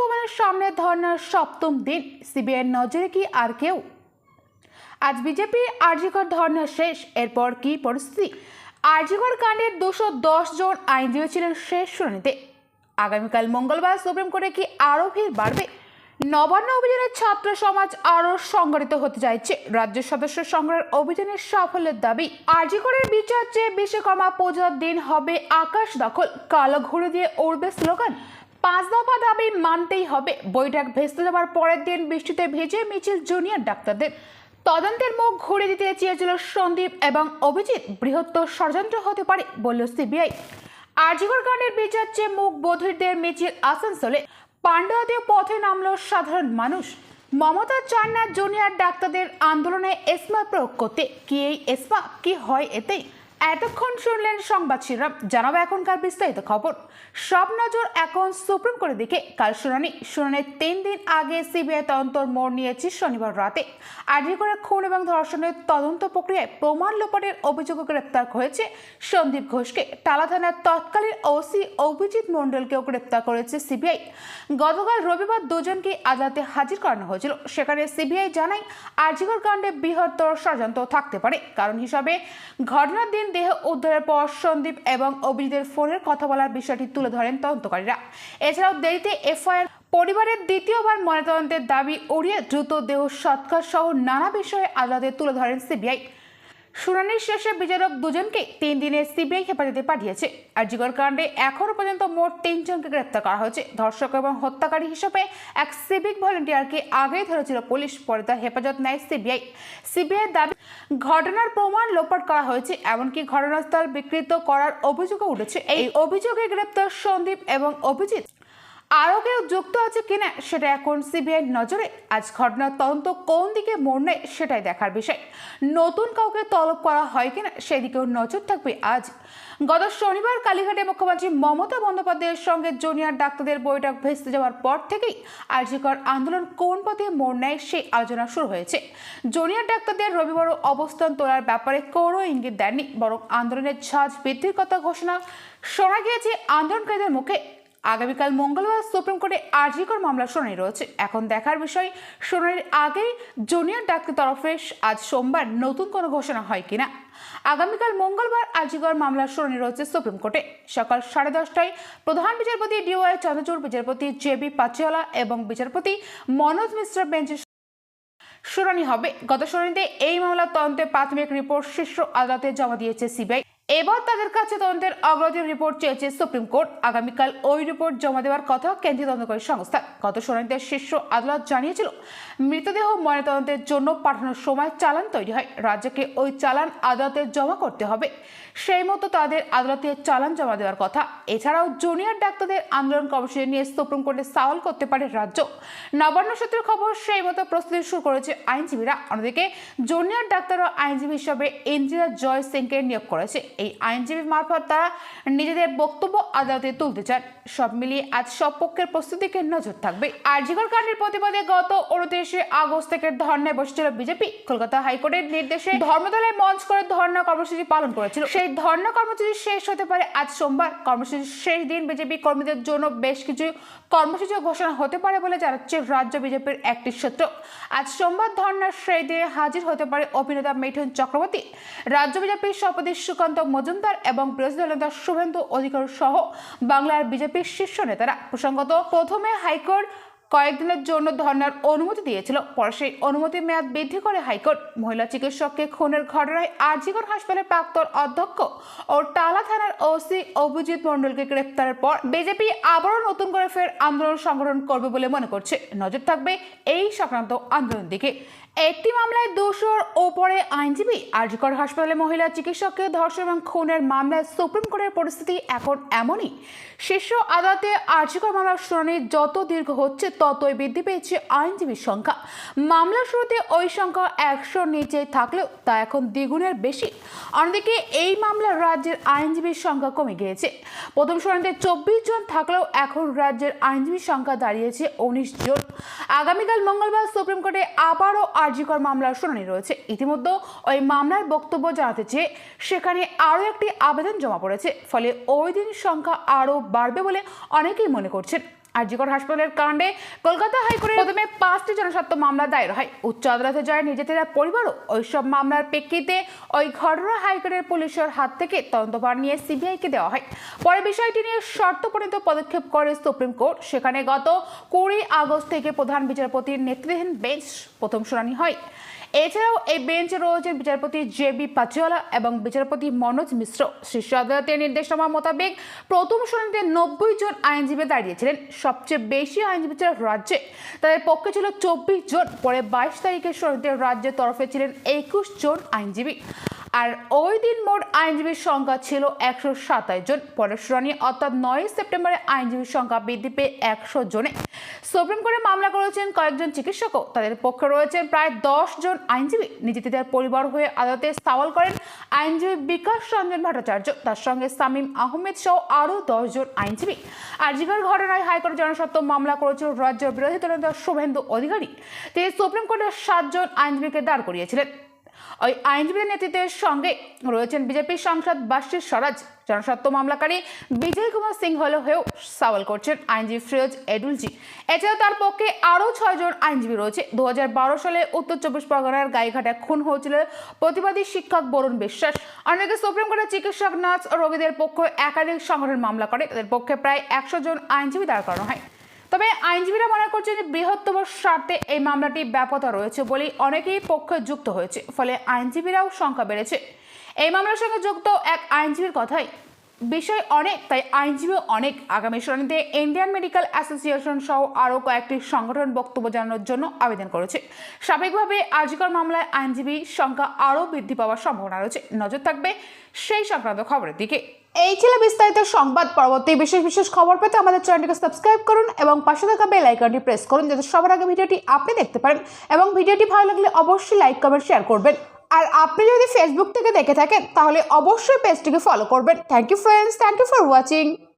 ভবনের সামনে ধর্নার সপ্তম দিন। সিবিআইয়ের নজরে কি আর কেউ? আজ বিজেপির আরজিকর ধর্না শেষ, এরপর কি পরিস্থিতি? আরজিকর কাণ্ডের দুশো দশ জন আইনজীবী ছিলেন শেষ শুনানিতে। আগামীকাল মঙ্গলবার সুপ্রিম কোর্টে কি আরও ভিড় বাড়বে? নবান্ন অভিযানের ছাত্র সমাজ আরও সংগঠিত হতে চাইছে। রাজ্য সদস্য সংগ্রহের অভিযানের সাফল্যের দাবি, আরজিকরের বিচার চেয়ে বিশ্বকর্মা পূজার দিন হবে আকাশ দখল। কালো ঘুরে দিয়ে উড়বে স্লোগান পাঁচ দফা দাবি মানতেই হবে। বৈঠক ভেস্তে যাওয়ার পরের দিন বৃষ্টিতে ভেজে মিছিল জুনিয়র ডাক্তারদের। তদন্তের মুখ ঘুরে দিতে চেয়েছিল সন্দীপ এবং অভিজিৎ। বৃহত্তর ষড়যন্ত্র হতে পারে বলল সিবিআই। আরজিগর কাণ্ডের বিচার চেয়ে মুখ বধিরদের মিছিল আসানসোলে। পাণ্ডাতীয় পথে নামল সাধারণ মানুষ। মমতা চান না জুনিয়র ডাক্তারদের আন্দোলনে এসমা প্রয়োগ করতে। কি এই এসমা, কি হয় এতে এতক্ষণ শুনলেন সংবাদ শিরোনাম, জানাব এখনকার বিস্তারিত খবর। সব নজর এখন সুপ্রিম কোর্টের দিকে। কাল শুনানি শুনানির তিন দিন আগে সিবিআই তদন্তর মোড় নিয়েছে শনিবার রাতে। আর্জি করে খুন এবং ধর্ষণের তদন্ত প্রক্রিয়ায় প্রমাণ লোপাটের অভিযোগে গ্রেপ্তার হয়েছে সন্দীপ ঘোষকে। টালা থানার তৎকালীন ওসি অভিজিৎ মণ্ডলকেও গ্রেপ্তার করেছে সিবিআই। গতকাল রবিবার দুজনকে আদালতে হাজির করানো হয়েছিল। সেখানে সিবিআই জানায় আর্জিকর কাণ্ডে বৃহত্তর ষড়যন্ত্র থাকতে পারে। কারণ হিসাবে ঘটনার দিন দেহ উদ্ধারের পর সন্দীপ এবং অভিজিতের ফোনের কথা বলার বিষয়টি তুলে ধরেন তদন্তকারীরা। এছাড়াও দেরিতে এফআইআর পরিবারের দ্বিতীয়বার ময়নাতদন্তের দাবি উড়িয়ে দ্রুত দেহ সৎকার সহ নানা বিষয়ে আদালতে তুলে ধরেন সিবিআই। শুনানির শেষে বিচারক দুজনকে তিন দিনের সিবিআই হেফাজতে পাঠিয়েছে। আর জিগর কাণ্ডে এখনও পর্যন্ত মোট তিনজনকে গ্রেপ্তার করা হয়েছে। ধর্ষক এবং হত্যাকারী হিসেবে এক সিভিক ভলেন্টিয়ারকে আগেই ধরেছিল পুলিশ, পরে তার হেফাজত নেয় সিবিআই। সিবিআই দাবি, ঘটনার প্রমাণ লোপাট করা হয়েছে, এমনকি ঘটনাস্থল বিকৃত করার অভিযোগও উঠেছে। এই অভিযোগে গ্রেপ্তার সন্দীপ এবং অভিজিৎ আরও কেউ যুক্ত আছে কিনা সেটা এখন সিবিআই নজরে। আজ ঘটনার তদন্ত কোন দিকে মোড় নেয় সেটাই দেখার বিষয়। নতুন কাউকে তলব করা হয় কিনা সেদিকেও নজর থাকবে আজ। গত শনিবার কালীঘাটে মুখ্যমন্ত্রী মমতা বন্দ্যোপাধ্যায়ের সঙ্গে জুনিয়র ডাক্তারদের বৈঠক ভেস্তে যাওয়ার পর থেকেই আর্যিকর আন্দোলন কোন পথে মোড় নেয় সেই আলোচনা শুরু হয়েছে। জুনিয়র ডাক্তারদের রবিবারও অবস্থান তোলার ব্যাপারে কোনো ইঙ্গিত দেননি, বরং আন্দোলনের ঝাঁজ বৃদ্ধির কথা ঘোষণা শোনা গিয়েছে আন্দোলনকারীদের মুখে। আগামীকাল মঙ্গলবার সুপ্রিম কোর্টে আরজিকর মামলা শুনানি রয়েছে। এখন দেখার বিষয়, শুনানির আগেই জুনিয়র ডাক্তার তরফে আজ সোমবার নতুন কোনো ঘোষণা হয় কিনা? আগামীকাল মঙ্গলবার আরজিকর মামলার শুনানি রয়েছে সুপ্রিম কোর্টে। সকাল সাড়ে দশটায় প্রধান বিচারপতি ডিওয়াই চন্দ্রচূড়, বিচারপতি জে বি পাচিওয়ালা এবং বিচারপতি মনোজ মিশ্র বেঞ্চের শুনানি হবে। গত শুনানিতে এই মামলার তদন্তে প্রাথমিক রিপোর্ট শীর্ষ আদালতে জমা দিয়েছে সিবিআই। এবার তাদের কাছে তদন্তের অগ্রগতির রিপোর্ট চেয়েছে সুপ্রিম কোর্ট। আগামীকাল ওই রিপোর্ট জমা দেওয়ার কথা কেন্দ্রীয় তদন্তকারী সংস্থা। গত শুনানিতে শীর্ষ আদালত জানিয়েছিল, মৃতদেহ ময়নাতদন্তের জন্য পাঠানোর সময় চালান তৈরি হয়। রাজ্যকে ওই চালান আদালতে জমা করতে হবে। সেই মতো তাদের আদালতে চালান জমা দেওয়ার কথা। এছাড়াও জুনিয়র ডাক্তারদের আন্দোলন কর্মসূচি নিয়ে সুপ্রিম কোর্টে সওয়াল করতে পারে রাজ্য। নবান্ন সূত্রের খবর, সেই মতো প্রস্তুতি শুরু করেছে আইনজীবীরা। অন্যদিকে জুনিয়র ডাক্তার ও আইনজীবী হিসাবে ইন্দিরা জয় সিংকে নিয়োগ করেছে। এই আইনজীবী মারফত তারা নিজেদের বক্তব্য আদালতে তুলতে চান। সব মিলিয়ে আজ সব পক্ষের প্রস্তুতিকে নজর থাকবে আরজিকর কাণ্ডের প্রতিবাদে গত উনত্রিশে আগস্ট থেকে ধর্নায় বসেছিল বিজেপি। কলকাতা হাইকোর্টের নির্দেশে ধর্মতলায় মঞ্চ করে ধর্ণা কর্মসূচি পালন করেছিল। সেই ধর্ণা কর্মসূচি শেষ হতে পারে আজ সোমবার। কর্মসূচির শেষ দিন বিজেপি কর্মীদের জন্য বেশ কিছু কর্মসূচি ঘোষণা হতে পারে বলে জানাচ্ছে রাজ্য বিজেপির একটি সূত্র। আজ সোমবার ধর্নার সেই দিনে হাজির হতে পারে অভিনেতা মিঠুন চক্রবর্তী। রাজ্য বিজেপির সভাপতি সুকান্ত মজুমদার এবং বিরোধী শুভেন্দু অধিকার সহ বাংলার বিজেপির শীর্ষ নেতারা। প্রসঙ্গত, প্রথমে হাইকোর্ট কয়েকদিনের জন্য ধর্নার অনুমতি দিয়েছিল, পরে সেই অনুমতির মেয়াদ বৃদ্ধি করে হাইকোর্ট মহিলা চিকিৎসককে খুনের ঘটনায় আরজিগড় হাসপাতালের প্রাক্তন অধ্যক্ষ ও টালা থানার ওসি অভিজিৎ মণ্ডলকে গ্রেপ্তারের পর বিজেপি আবারও নতুন করে ফের আন্দোলন সংগঠন করবে বলে মনে করছে। নজর থাকবে এই সংক্রান্ত আন্দোলন দিকে। একটি মামলায় দুশোর ওপরে আইনজীবী আরজিকর হাসপাতালে মহিলা চিকিৎসককে ধর্ষণ এবং খুনের মামলায় সুপ্রিম কোর্টের পরিস্থিতি এখন এমনই। শীর্ষ আদালতে আরজিকর মামলার শুনানি যত দীর্ঘ হচ্ছে, ততই বৃদ্ধি পেয়েছে আইনজীবীর সংখ্যা। মামলার শুরুতে ওই সংখ্যা একশোর নিচে থাকলেও তা এখন দ্বিগুণের বেশি। অন্যদিকে এই মামলার রাজ্যের আইনজীবীর সংখ্যা কমে গিয়েছে। প্রথম শুনানিতে চব্বিশ জন থাকলেও এখন রাজ্যের আইনজীবীর সংখ্যা দাঁড়িয়েছে উনিশ জন। আগামীকাল মঙ্গলবার সুপ্রিম কোর্টে আবারও আরজিকর মামলার শুনানি রয়েছে। ইতিমধ্যে ওই মামলার বক্তব্য জানাতে চেয়ে সেখানে আরও একটি আবেদন জমা পড়েছে। ফলে ওই দিন সংখ্যা আরও বাড়বে বলে অনেকেই মনে করছেন। আরজিকর হাসপাতালের কাণ্ডে কলকাতা হাইকোর্টের প্রথমে পাঁচটি জনস্বার্থ মামলা দায়ের হয়। উচ্চ আদালতে জয় নিজেদের পরিবারও ওইসব মামলার প্রেক্ষিতে ওই ঘটনা হাইকোর্টের পুলিশের হাত থেকে তদন্তভার নিয়ে সিবিআইকে দেওয়া হয়। পরে বিষয়টি নিয়ে শর্তপরিণত পদক্ষেপ করে সুপ্রিম কোর্ট। সেখানে গত কুড়ি আগস্ট থেকে প্রধান বিচারপতির নেতৃত্বাধীন বেঞ্চ প্রথম শুনানি হয়। এছাড়াও এই বেঞ্চে রয়েছেন বিচারপতি জে বি পাচিওয়ালা এবং বিচারপতি মনোজ মিশ্র। শীর্ষ আদালতের নির্দেশনা মোতাবেক প্রথম শুনানিতে নব্বই জন আইনজীবী দাঁড়িয়েছিলেন। সবচেয়ে বেশি আইনজীবী ছিল রাজ্যে। তাদের পক্ষে ছিল চব্বিশ জন। পরে বাইশ তারিখের শরীরদের রাজ্যের তরফে ছিলেন একুশ জন আইনজীবী। আর ওই দিন মোট আইনজীবীর সংখ্যা ছিল একশো সাতাশ জন। পরের শুনানি অর্থাৎ নয় সেপ্টেম্বরে আইনজীবীর সংখ্যা বৃদ্ধি পেয়ে একশো জনে। সুপ্রিম কোর্টে মামলা করেছেন কয়েকজন চিকিৎসকও তাদের পক্ষে রয়েছেন প্রায় দশ জন আইনজীবী। নিজেদের পরিবার হয়ে আদালতে সওয়াল করেন আইনজীবী বিকাশ রঞ্জন ভট্টাচার্য। তার সঙ্গে সামিম আহমেদ সহ আরও দশ জন আইনজীবী। আরজিকর ঘটনায় হাইকোর্টে জনস্বার্থ মামলা করেছিল রাজ্যের বিরোধী দলনেতা শুভেন্দু অধিকারী। তিনি সুপ্রিম কোর্টের সাতজন আইনজীবীকে দাঁড় করিয়েছিলেন। ওই আইনজীবীদের নেতৃত্বের সঙ্গে রয়েছেন বিজেপির সাংসদ বাশির স্বরাজ। জনস্বার্থ মামলাকারী বিজয় কুমার সিংহল হয়েও সওয়াল করছেন আইনজীবী ফিরোজ এডুলজি। এছাড়াও তার পক্ষে আরও ছয়জন আইনজীবী রয়েছে। দু হাজার বারো সালে উত্তর চব্বিশ পরগনার গাইঘাটায় খুন হয়েছিল প্রতিবাদী শিক্ষক বরুণ বিশ্বাস। অন্যদিকে সুপ্রিম কোর্টের চিকিৎসক নার্স রোগীদের পক্ষে একাধিক সংগঠন মামলা করে। তাদের পক্ষে প্রায় একশো জন আইনজীবী দাঁড় করানো হয়। তবে আইনজীবীরা মনে করছেন যে বৃহত্তম স্বার্থে এই মামলাটি ব্যাপকতা রয়েছে বলেই অনেকেই পক্ষে যুক্ত হয়েছে, ফলে আইনজীবীরাও সংখ্যা বেড়েছে। এই মামলার সঙ্গে যুক্ত এক আইনজীবীর কথাই, বিষয় অনেক, তাই আইনজীবী অনেক। আগামী শুনানিতে ইন্ডিয়ান মেডিকেল অ্যাসোসিয়েশন সহ আরও কয়েকটি সংগঠন বক্তব্য জানানোর জন্য আবেদন করেছে। স্বাভাবিকভাবে আর্জিকর মামলায় আইনজীবী সংখ্যা আরও বৃদ্ধি পাওয়ার সম্ভাবনা রয়েছে। নজর থাকবে সেই সংক্রান্ত খবরের দিকে। এই ছিল বিস্তারিত সংবাদ পরবর্তী বিশেষ বিশেষ খবর পেতে আমাদের চ্যানেলটিকে সাবস্ক্রাইব করুন এবং পাশে থাকা বেল আইকনটি প্রেস করুন যাতে সবার আগে ভিডিওটি আপনি দেখতে পারেন এবং ভিডিওটি ভালো লাগলে অবশ্যই লাইক, কমেন্ট শেয়ার করবেন। আর আপনি যদি ফেসবুক থেকে দেখে থাকেন, তাহলে অবশ্যই পেজটিকে ফলো করবেন। Thank you friends thank you for watching